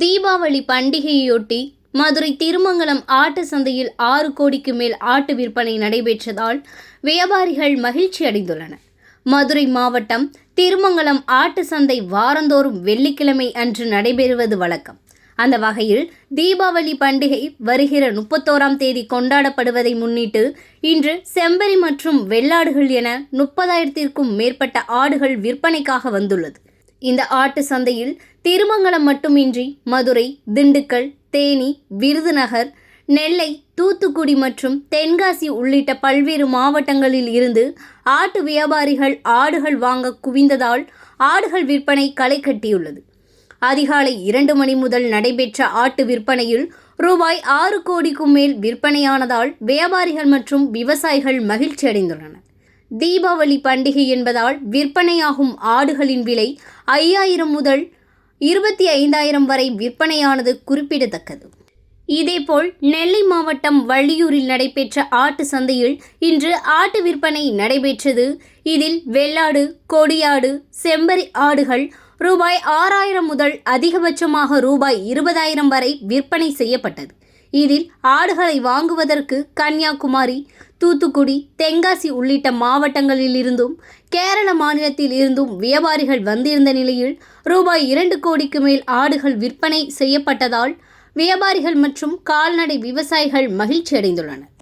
தீபாவளி பண்டிகையொட்டி மதுரை திருமங்கலம் ஆட்டு சந்தையில் ஆறு கோடிக்கு மேல் ஆட்டு விற்பனை நடைபெற்றதால் வியாபாரிகள் மகிழ்ச்சி அடைந்துள்ளனர். மதுரை மாவட்டம் திருமங்கலம் ஆட்டு சந்தை வாரந்தோறும் வெள்ளிக்கிழமை அன்று நடைபெறுவது வழக்கம். அந்த வகையில் தீபாவளி பண்டிகை வருகிற முப்பத்தோராம் தேதி கொண்டாடப்படுவதை முன்னிட்டு இன்று செம்பரி மற்றும் வெள்ளாடுகள் என முப்பதாயிரத்திற்கும் மேற்பட்ட ஆடுகள் விற்பனைக்காக வந்துள்ளது. இந்த ஆட்டு சந்தையில் திருமங்கலம் மட்டுமின்றி மதுரை திண்டுக்கல் தேனி விருதுநகர் நெல்லை தூத்துக்குடி மற்றும் தென்காசி உள்ளிட்ட பல்வேறு மாவட்டங்களில் இருந்து ஆட்டு வியாபாரிகள் ஆடுகள் வாங்க குவிந்ததால் ஆடுகள் விற்பனை களை கட்டியுள்ளது. அதிகாலை இரண்டு மணி முதல் நடைபெற்ற ஆட்டு விற்பனையில் ரூபாய் ஆறு கோடிக்கும் மேல் விற்பனையானதால் வியாபாரிகள் மற்றும் விவசாயிகள் மகிழ்ச்சி அடைந்துள்ளனர் தீபாவளி பண்டிகை என்பதால் விற்பனையாகும் ஆடுகளின் விலை ஐயாயிரம் முதல் இருபத்தி ஐந்தாயிரம் வரை விற்பனையானது குறிப்பிடத்தக்கது. இதேபோல் நெல்லை மாவட்டம் வள்ளியூரில் நடைபெற்ற ஆட்டு சந்தையில் இன்று ஆட்டு விற்பனை நடைபெற்றது. இதில் வெள்ளாடு கொடியாடு செம்பரி ஆடுகள் ரூபாய் ஆறாயிரம் முதல் அதிகபட்சமாக ரூபாய் இருபதாயிரம் வரை விற்பனை செய்யப்பட்டது. இதில் ஆடுகளை வாங்குவதற்கு கன்னியாகுமரி தூத்துக்குடி தென்காசி உள்ளிட்ட மாவட்டங்களில் இருந்தும் கேரள மாநிலத்தில் இருந்தும் வியாபாரிகள் வந்திருந்த நிலையில் ரூபாய் இரண்டு கோடிக்கு மேல் ஆடுகள் விற்பனை செய்யப்பட்டதால் வியாபாரிகள் மற்றும் கால்நடை விவசாயிகள் மகிழ்ச்சி அடைந்துள்ளனர்